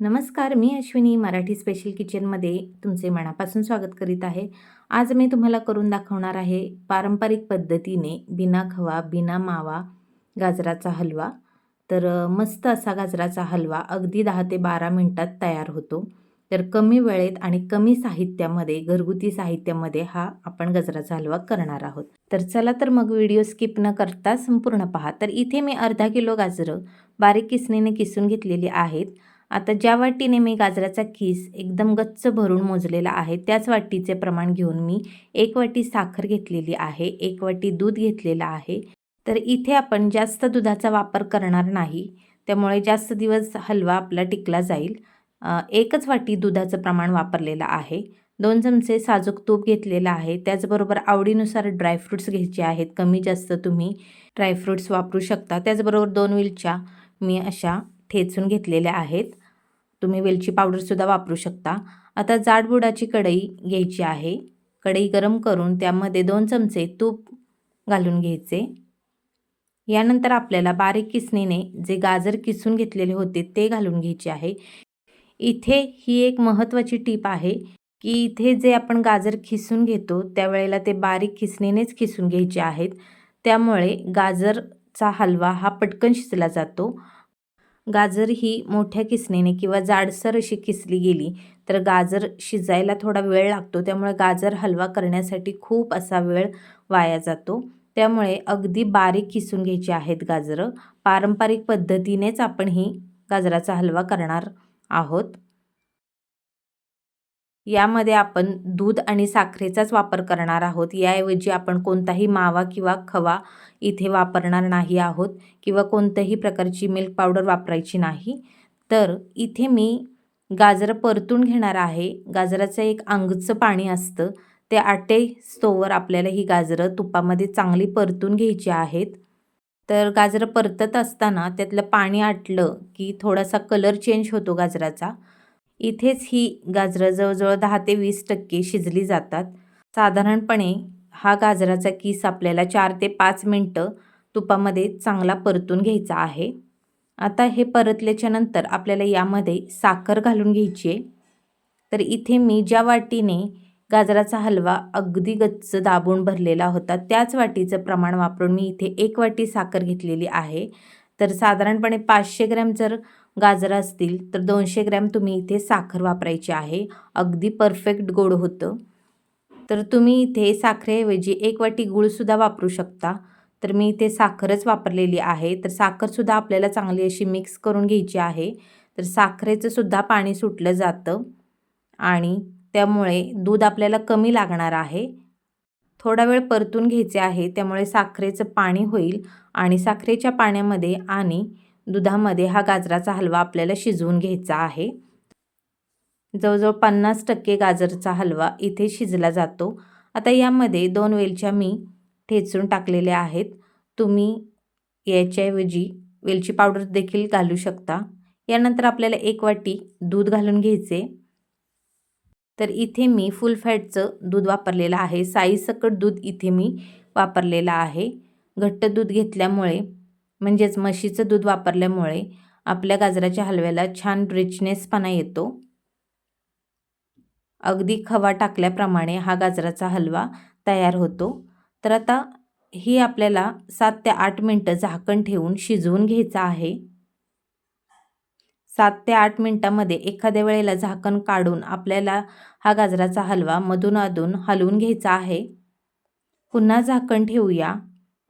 नमस्कार मी अश्विनी मराठी स्पेशल किचनमध्ये तुमचे मनापासून स्वागत करीत आहे. आज मी तुम्हाला करून दाखवणार आहे पारंपरिक पद्धतीने बिना खवा बिना मावा गाजराचा हलवा. तर मस्त असा गाजराचा हलवा अगदी दहा ते बारा मिनटात तयार होतो. तर कमी वेळेत आणि कमी साहित्यामध्ये घरगुती साहित्यामध्ये हा आपण गजराचा हलवा करणार आहोत. तर चला तर मग व्हिडिओ स्किप न करता संपूर्ण पहा. तर इथे मी अर्धा किलो गाजरं बारीक किसणीने किसून घेतलेली आहेत. आता ज्या वाटीने मी गाजराचा किस एकदम गच्च भरून मोजलेला आहे त्याच वाटीचे प्रमाण घेऊन मी एक वाटी साखर घेतलेली आहे एक वाटी दूध घेतलेलं आहे. तर इथे आपण जास्त दुधाचा वापर करणार नाही त्यामुळे जास्त दिवस हलवा आपला टिकला जाईल. एकच वाटी दुधाचं प्रमाण वापरलेलं आहे. दोन चमचे साजूक तूप घेतलेलं आहे. त्याचबरोबर आवडीनुसार ड्रायफ्रूट्स घ्यायचे आहेत. कमी जास्त तुम्ही ड्रायफ्रूट्स वापरू शकता. त्याचबरोबर दोन वेलच्या मी अशा ठेचून घेतलेल्या आहेत. तुम्ही वेलची पावडरसुद्धा वापरू शकता. आता जाडबुडाची कढई घ्यायची आहे. कढई गरम करून त्यामध्ये दोन चमचे तूप घालून घ्यायचे. यानंतर आपल्याला बारीक किसणीने जे गाजर किसून घेतलेले होते ते घालून घ्यायचे आहे. इथे ही एक महत्त्वाची टीप आहे की इथे जे आपण गाजर खिसून घेतो त्यावेळेला ते बारीक खिसणीनेच खिसून घ्यायचे आहेत. त्यामुळे गाजरचा हलवा हा पटकन शिजला जातो. गाजर ही मोठ्या किसणीने किंवा जाडसर अशी किसली गेली तर गाजर शिजायला थोडा वेळ लागतो. त्यामुळे गाजर हलवा करण्यासाठी खूप असा वेळ वाया जातो. त्यामुळे अगदी बारीक किसून घ्यायची आहेत गाजरं. पारंपरिक पद्धतीनेच आपण ही गाजराचा हलवा करणार आहोत. यामध्ये आपण दूध आणि साखरेचाच वापर करणार आहोत. याऐवजी आपण कोणताही मावा किंवा खवा इथे वापरणार नाही आहोत किंवा कोणत्याही प्रकारची मिल्क पावडर वापरायची नाही. तर इथे मी गाजरं परतून घेणार आहे. गाजराचं एक अंगचं पाणी असतं. ते आटे स्तोवर आपल्याला ही गाजरं तुपामध्ये चांगली परतून घ्यायची आहेत. तर गाजरं परतत असताना त्यातलं पाणी आटलं की थोडासा कलर चेंज होतो गाजराचा. इथेच ही गाजरं जवळजवळ दहा ते वीस टक्के शिजली जातात. साधारणपणे हा गाजराचा किस आपल्याला चार ते पाच मिनटं तुपामध्ये चांगला परतून घ्यायचा आहे. आता हे परतल्याच्या नंतर आपल्याला यामध्ये साखर घालून घ्यायची आहे. तर इथे मी ज्या वाटीने गाजराचा हलवा अगदी गच्च दाबून भरलेला होता त्याच वाटीचं प्रमाण वापरून मी इथे एक वाटी साखर घेतलेली आहे. तर साधारणपणे पाचशे ग्रॅम जर गाजरं असतील तर दोनशे ग्रॅम तुम्ही इथे साखर वापरायची आहे. अगदी परफेक्ट गोड होतं. तर तुम्ही इथे साखरेऐवजी एक वाटी गूळसुद्धा वापरू शकता. तर मी इथे साखरच वापरलेली आहे. तर साखरसुद्धा आपल्याला चांगली अशी मिक्स करून घ्यायची आहे. तर साखरेचं सुद्धा पाणी सुटलं जातं. आणि त्यामुळे दूध आपल्याला कमी लागणार आहे. थोडा वेळ परतून घ्यायचे आहे. त्यामुळे साखरेचं पाणी होईल. आणि साखरेच्या पाण्यामध्ये आणि दुधामध्ये हा गाजराचा हलवा आपल्याला शिजवून घ्यायचा आहे. जवळजवळ पन्नास टक्के गाजरचा हलवा इथे शिजला जातो. आता यामध्ये दोन वेलच्या मी ठेचून टाकलेल्या आहेत. तुम्ही याच्याऐवजी वेलची पावडर देखील घालू शकता. यानंतर आपल्याला एक वाटी दूध घालून घ्यायचे. तर इथे मी फुल फॅटचं दूध वापरलेलं आहे. साईसकट दूध इथे मी वापरलेलं आहे. घट्ट दूध घेतल्यामुळे म्हणजेच म्हशीचं दूध वापरल्यामुळे आपल्या गाजराच्या हलव्याला छान रिचनेसपणा येतो. अगदी खवा टाकल्याप्रमाणे हा गाजराचा हलवा तयार होतो. तर आता ही आपल्याला सात ते आठ मिनटं झाकण ठेवून शिजवून घ्यायचं आहे. सात ते आठ मिनटामध्ये एखाद्या वेळेला झाकण काढून आपल्याला हा गाजराचा हलवा मधून अधून हलवून घ्यायचा आहे. पुन्हा झाकण ठेवूया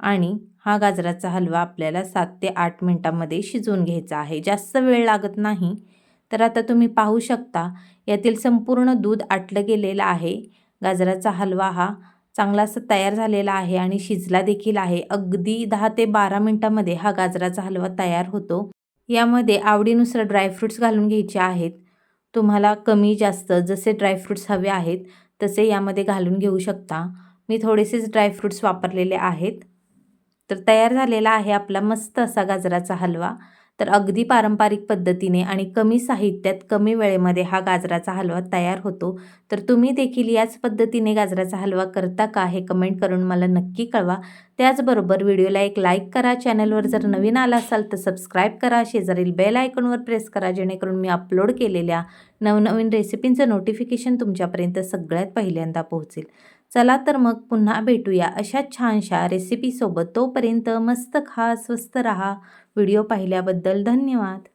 आणि हा गाजराचा हलवा आपल्याला सात ते आठ मिनटामध्ये शिजवून घ्यायचा आहे. जास्त वेळ लागत नाही तर आता तुम्ही पाहू शकता यातील संपूर्ण दूध आटलं गेलेलं आहे. गाजराचा हलवा हा चांगला असा तयार झालेला आहे आणि शिजला देखील आहे. अगदी दहा ते बारा मिनटामध्ये हा गाजराचा हलवा तयार होतो. यामध्ये आवडीनुसार ड्रायफ्रूट्स घालून घ्यायचे आहेत. तुम्हाला कमी जास्त जसे ड्रायफ्रूट्स हवे आहेत तसे यामध्ये घालून घेऊ शकता. मी थोडेसेच ड्रायफ्रूट्स वापरलेले आहेत. तर तयार झालेला आहे आपला मस्त असा गाजराचा हलवा. तर अगदी पारंपरिक पद्धतीने आणि कमी साहित्यात कमी वेळेमध्ये हा गाजराचा हलवा तयार होतो. तर तुम्ही देखील याच पद्धतीने गाजराचा हलवा करता का हे कमेंट करून मला नक्की कळवा. त्याचबरोबर व्हिडिओला एक लाईक करा चॅनलवर जर नवीन आला असाल तर सबस्क्राईब करा शेजारील बेल आयकॉनवर प्रेस करा जेणेकरून मी अपलोड केलेल्या नवनवीन रेसिपींचं नोटिफिकेशन तुमच्यापर्यंत सगळ्यात पहिल्यांदा पोहोचेल. चला तर मग पुन्हा भेटूया. अशा छानशा रेसिपीसोबत तोपर्यंत मस्त खा स्वस्त रहा. व्हिडिओ पाहिल्याबद्दल धन्यवाद.